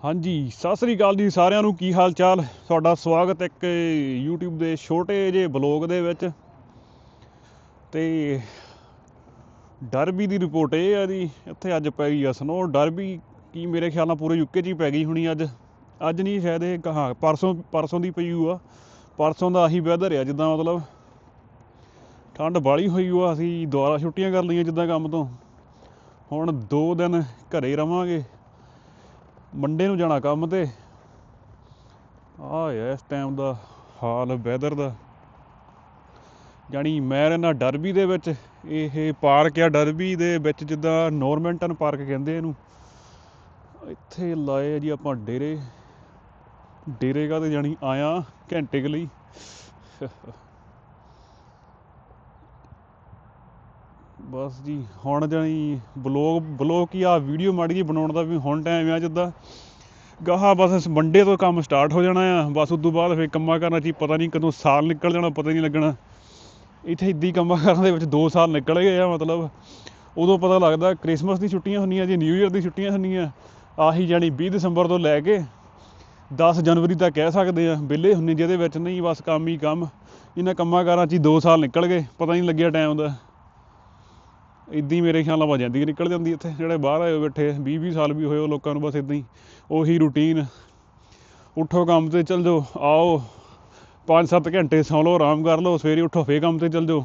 ਹਾਂਜੀ, ਸਤਿ ਸ੍ਰੀ ਅਕਾਲ ਜੀ ਸਾਰਿਆਂ ਨੂੰ। ਕੀ ਹਾਲ ਚਾਲ ਤੁਹਾਡਾ ਸਵਾਗਤ ਇੱਕ YouTube ਦੇ ਛੋਟੇ ਜਿਹੇ ਬਲੌਗ ਦੇ ਵਿੱਚ। ਤੇ ਡਰਬੀ ਦੀ ਰਿਪੋਰਟ ਇਹ ਆ ਜੀ, ਇੱਥੇ ਅੱਜ ਪੈ ਗਈ ਆ ਸਨੋ ਡਰਬੀ ਕੀ ਮੇਰੇ ਖਿਆਲ ਨਾਲ ਪੂਰੇ ਯੂਕੇ 'ਚ ਹੀ ਪੈ ਗਈ ਹੋਣੀ ਅੱਜ। ਅੱਜ ਨਹੀਂ, ਸ਼ਾਇਦ ਇਹ ਕਹਾ, ਪਰਸੋਂ ਪਰਸੋਂ ਦੀ ਪਈ ਆ। ਪਰਸੋਂ ਦਾ ਆਹੀ ਵੈਦਰ ਆ, ਜਿੱਦਾਂ ਮਤਲਬ ਠੰਡ ਬਾਲੀ ਹੋਈ ਆ। ਅਸੀਂ ਦੁਬਾਰਾ ਛੁੱਟੀਆਂ ਕਰ ਲਈਆਂ ਜਿੱਦਾਂ ਕੰਮ ਤੋਂ। ਹੁਣ 2 ਦਿਨ ਘਰੇ ਰਵਾਂਗੇ। ਮੰਡੇ ਨੂੰ ਜਾਣਾ ਕੰਮ ਤੇ। ਆ ਇਸ ਟਾਈਮ ਦਾ ਹਾਲ ਵੈਦਰ ਦਾ। ਜਾਣੀ ਮੈਂ ਰਹਿਣਾ ਡਰਬੀ ਦੇ ਵਿੱਚ, ਇਹ ਪਾਰਕ ਆ ਡਰਬੀ ਦੇ ਵਿੱਚ, ਜਿੱਦਾਂ ਨੋਰਮੈਂਟਨ ਪਾਰਕ ਕਹਿੰਦੇ ਇਹਨੂੰ। ਇੱਥੇ ਲਾਏ ਆ ਜੀ ਆਪਾਂ ਡੇਰੇ। ਡੇਰੇਗਾ ਤੇ ਜਾਣੀ ਆਇਆ ਘੰਟੇ ਕੁ ਲਈ। ਬਸ ਜੀ, ਹੁਣ ਜਾਣੀ ਬਲੌਗ ਬਲੌਗ ਕੀ ਆ ਵੀਡੀਓ ਮਾੜੀ ਜੀ ਬਣਾਉਣ ਦਾ ਵੀ ਹੁਣ ਟਾਈਮ ਆ ਜਿੱਦਾਂ ਗਾਹਾਂ ਬਸ ਮੰਡੇ ਤੋਂ ਕੰਮ ਸਟਾਰਟ ਹੋ ਜਾਣਾ ਆ, ਬਸ ਉਸ ਤੋਂ ਬਾਅਦ ਫਿਰ ਕੰਮਾਂ ਕਰਨਾ ਜੀ ਪਤਾ ਨਹੀਂ ਕਦੋਂ ਸਾਲ ਨਿਕਲ ਜਾਣਾ, ਪਤਾ ਹੀ ਨਹੀਂ ਲੱਗਣਾ। ਇੱਥੇ ਇੱਦੀ ਕੰਮਾਂ ਕਰਨ ਦੇ ਵਿੱਚ 2 ਸਾਲ ਨਿਕਲ ਗਏ ਆ, ਮਤਲਬ ਉਦੋਂ ਪਤਾ ਲੱਗਦਾ ਕ੍ਰਿਸਮਸ ਦੀ ਛੁੱਟੀਆਂ ਹੁੰਦੀਆਂ ਜੀ ਨਿਊ ਈਅਰ ਦੀ ਛੁੱਟੀਆਂ ਹੁੰਦੀਆਂ, ਆਹੀ ਜਾਣੀ 20 ਦਸੰਬਰ ਤੋਂ ਲੈ ਕੇ 10 ਜਨਵਰੀ ਤੱਕ ਕਹਿ ਸਕਦੇ ਆ, ਵਿਹਲੇ ਹੁੰਨੇ ਜਿਹਦੇ ਵਿੱਚ ਨਹੀਂ, ਬਸ ਕੰਮ ਹੀ ਕੰਮ। ਇਹਨਾਂ ਕੰਮਾਂ ਕਾਰਾਂ 'ਚ ਹੀ 2 ਸਾਲ ਨਿਕਲ ਗਏ, ਪਤਾ ਨਹੀਂ ਲੱਗਿਆ ਟਾਈਮ ਦਾ। ਇੱਦਾਂ ਹੀ ਮੇਰੇ ਖਿਆਲ ਨਾਲ ਜਾਂਦੀ ਨਿਕਲ ਜਾਂਦੀ ਇੱਥੇ। ਜਿਹੜੇ ਬਾਹਰ ਆਏ ਹੋਏ ਬੈਠੇ 20 20 ਸਾਲ ਵੀ ਹੋਏ ਉਹ ਲੋਕਾਂ ਨੂੰ ਬਸ ਇਦਾਂ ਹੀ, ਉਹੀ ਰੂਟੀਨ ਉੱਠੋ ਕੰਮ ਤੇ ਚੱਲ ਜਾਓ, ਆਓ। 5-7 ਘੰਟੇ ਸੌਂ ਲਓ, ਆਰਾਮ ਕਰ ਲਓ, ਸਵੇਰੇ ਉੱਠੋ, ਫੇਰ ਕੰਮ ਤੇ ਚੱਲ ਜਾਓ।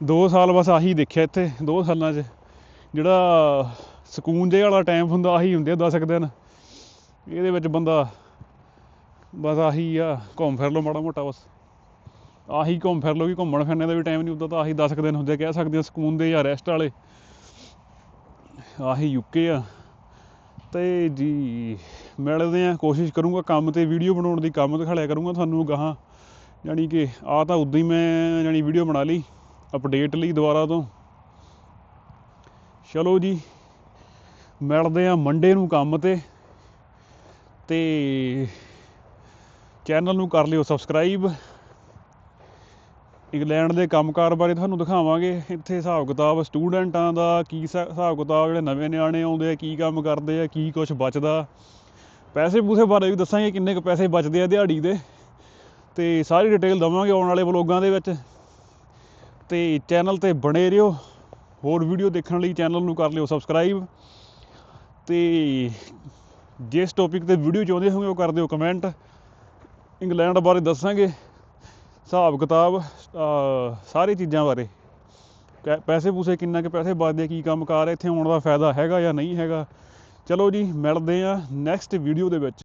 2 ਸਾਲ ਬਸ ਆਹੀ ਦੇਖਿਆ ਇੱਥੇ 2 ਸਾਲਾਂ 'ਚ। ਜਿਹੜਾ ਸਕੂਨ ਜੇ ਵਾਲਾ ਟਾਈਮ ਹੁੰਦਾ, ਆਹੀ ਹੁੰਦੇ ਆ 10 ਕੁ ਦਿਨ। ਇਹਦੇ ਵਿੱਚ ਬੰਦਾ ਬਸ ਆਹੀ ਆ, ਘੁੰਮ ਫਿਰ ਲਓ ਮਾੜਾ ਮੋਟਾ ਬਸ। ਆਹੀ ਘੁੰਮ ਫਿਰ ਲਓ ਕਿ ਘੁੰਮਣ ਫਿਰਨੇ ਦਾ ਵੀ ਟਾਈਮ ਨਹੀਂ ਹੁੰਦਾ, ਤਾਂ ਆਹੀ 10 ਕੁ ਦਿਨ ਹੁੰਦੇ ਕਹਿ ਸਕਦੇ ਆ ਸਕੂਨ ਦੇ ਜਾਂ ਰੈਸਟ ਵਾਲੇ। ਆਹੀ ਯੂਕੇ ਆ। ਤੇ ਜੀ, ਮਿਲਦੇ ਆ, ਕੋਸ਼ਿਸ਼ ਕਰੂੰਗਾ ਕੰਮ ਤੇ ਵੀਡੀਓ ਬਣਾਉਣ ਦੀ, ਕੰਮ ਦਿਖਾਲਿਆ ਕਰੂੰਗਾ ਤੁਹਾਨੂੰ ਗਾਹਾਂ ਯਾਨੀ ਕਿ ਆ ਤਾਂ ਉਦਾਂ ਹੀ ਮੈਂ ਯਾਨੀ ਵੀਡੀਓ ਬਣਾ ਲਈ ਅਪਡੇਟ ਲਈ ਦੁਬਾਰਾ ਤੋਂ। ਚਲੋ ਜੀ, ਮਿਲਦੇ ਆ ਮੰਡੇ ਨੂੰ ਕੰਮ ਤੇ। ਤੇ ਚੈਨਲ ਨੂੰ ਕਰ ਲਿਓ ਸਬਸਕ੍ਰਾਈਬ ਇੰਗਲੈਂਡ ਦੇ ਕੰਮਕਾਰ ਬਾਰੇ ਤੁਹਾਨੂੰ ਦਿਖਾਵਾਂਗੇ। ਇੱਥੇ ਹਿਸਾਬ ਕਿਤਾਬ ਸਟੂਡੈਂਟਾਂ ਦਾ ਕੀ ਹਿਸਾ- ਹਿਸਾਬ ਕਿਤਾਬ ਜਿਹੜੇ ਨਵੇਂ ਨਿਆਣੇ ਆਉਂਦੇ ਆ, ਕੀ ਕੰਮ ਕਰਦੇ ਆ, ਕੀ ਕੁਝ ਬਚਦਾ। ਪੈਸੇ ਪੂਸੇ ਬਾਰੇ ਵੀ ਦੱਸਾਂਗੇ ਕਿੰਨੇ ਕੁ ਪੈਸੇ ਬਚਦੇ ਆ ਦਿਹਾੜੀ ਦੇ। ਤੇ ਸਾਰੀ ਡਿਟੇਲ ਦਵਾਂਗੇ ਆਉਣ ਵਾਲੇ ਵਲੋਗਾਂ ਦੇ ਵਿੱਚ। ਤੇ ਚੈਨਲ ਤੇ ਬਣੇ ਰਹੋ। ਹੋਰ ਵੀਡੀਓ ਦੇਖਣ ਲਈ ਚੈਨਲ ਨੂੰ ਕਰ ਲਿਓ ਸਬਸਕ੍ਰਾਈਬ। ਤੇ ਜਿਸ ਟੌਪਿਕ ਤੇ ਵੀਡੀਓ ਚਾਹੁੰਦੇ ਹੋਗੇ ਉਹ ਕਰ ਦਿਓ ਕਮੈਂਟ ਇੰਗਲੈਂਡ ਬਾਰੇ ਦੱਸਾਂਗੇ। ਹਿਸਾਬ ਕਿਤਾਬ, ਅਹ, ਸਾਰੀ ਚੀਜ਼ਾਂ ਬਾਰੇ। ਕੈ- ਪੈਸੇ ਪੂਸੇ ਕਿੰਨਾ ਕੁ ਪੈਸੇ ਬਚਦੇ, ਕੀ ਕੰਮ ਕਾਰ ਇੱਥੇ ਆਉਣ ਦਾ ਫਾਇਦਾ ਹੈਗਾ ਜਾਂ ਨਹੀਂ ਹੈਗਾ। ਚਲੋ ਜੀ, ਮਿਲਦੇ ਆ ਨੈਕਸਟ ਵੀਡੀਓ ਦੇ ਵਿੱਚ।